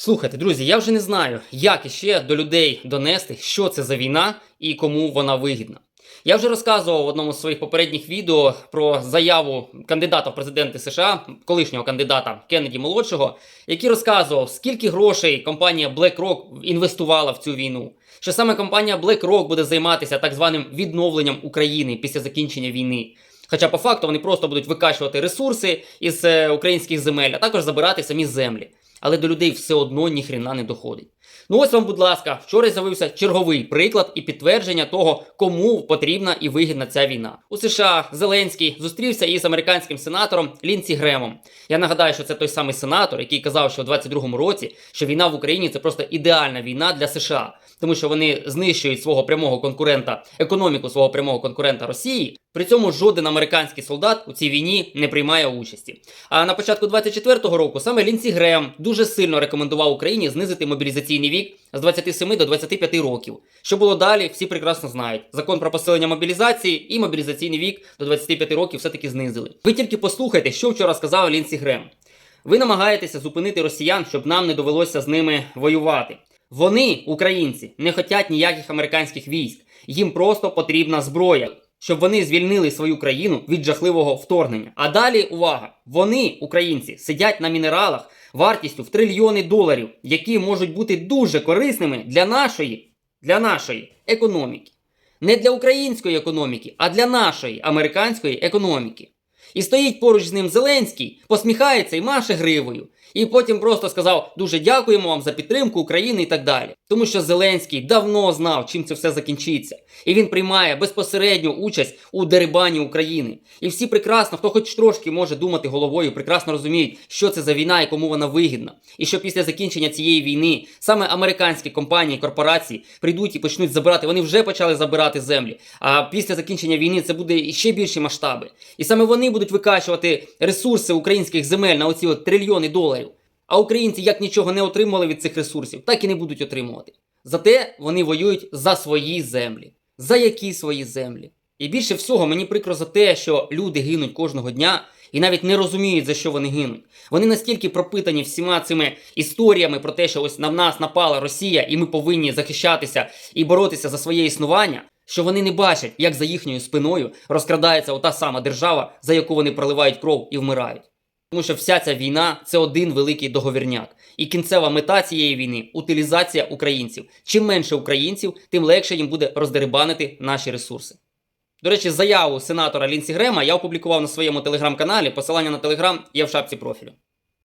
Слухайте, друзі, я вже не знаю, як іще до людей донести, що це за війна і кому вона вигідна. Я вже розказував в одному з своїх попередніх відео про заяву кандидата в президенти США, колишнього кандидата Кеннеді молодшого, який розказував, скільки грошей компанія BlackRock інвестувала в цю війну. Що саме компанія BlackRock буде займатися так званим відновленням України після закінчення війни. Хоча по факту вони просто будуть викачувати ресурси із е, українських земель, а також забирати самі землі. Але до людей все одно ніхрена не доходить. Ну ось вам, будь ласка, вчора з'явився черговий приклад і підтвердження того, кому потрібна і вигідна ця війна. У США Зеленський зустрівся із американським сенатором Лінсі Гремом. Я нагадаю, що це той самий сенатор, який казав, що у 22-му році що війна в Україні це просто ідеальна війна для США, тому що вони знищують свого прямого конкурента, економіку свого прямого конкурента Росії. При цьому жоден американський солдат у цій війні не приймає участі. А на початку 24-го року саме Лінсі Грем дуже сильно рекомендував Україні знизити мобілізаційний вік з 27 до 25 років. Що було далі, всі прекрасно знають. Закон про посилення мобілізації і мобілізаційний вік до 25 років все-таки знизили. Ви тільки послухайте, що вчора сказав Лінсі Грем. Ви намагаєтеся зупинити росіян, щоб нам не довелося з ними воювати. Вони, українці, не хочуть ніяких американських військ. Їм просто потрібна зброя, щоб вони звільнили свою країну від жахливого вторгнення. А далі увага! Вони, українці, сидять на мінералах вартістю в трильйони доларів, які можуть бути дуже корисними для нашої, для нашої економіки. Не для української економіки, а для нашої американської економіки. І стоїть поруч з ним Зеленський, посміхається і маше гривою. І потім просто сказав дуже дякуємо вам за підтримку України і так далі. Тому що Зеленський давно знав, чим це все закінчиться. І він приймає безпосередню участь у дерибані України. І всі прекрасно, хто хоч трошки може думати головою, прекрасно розуміють, що це за війна і кому вона вигідна. І що після закінчення цієї війни саме американські компанії, корпорації прийдуть і почнуть забирати. Вони вже почали забирати землі. А після закінчення війни це буде ще більші масштаби. І саме вони будуть викачувати ресурси українських земель на оці от трильйони доларів. А українці як нічого не отримували від цих ресурсів, так і не будуть отримувати. Зате вони воюють за свої землі. За які свої землі? І більше всього мені прикро за те, що люди гинуть кожного дня і навіть не розуміють, за що вони гинуть. Вони настільки пропитані всіма цими історіями про те, що ось на нас напала Росія, і ми повинні захищатися і боротися за своє існування, що вони не бачать, як за їхньою спиною розкрадається ота сама держава, за яку вони проливають кров і вмирають. Тому що вся ця війна це один великий договірняк. І кінцева мета цієї війни утилізація українців. Чим менше українців, тим легше їм буде роздерибанити наші ресурси. До речі, заяву сенатора Лінсі Грема я опублікував на своєму телеграм-каналі. Посилання на телеграм є в шапці профілю.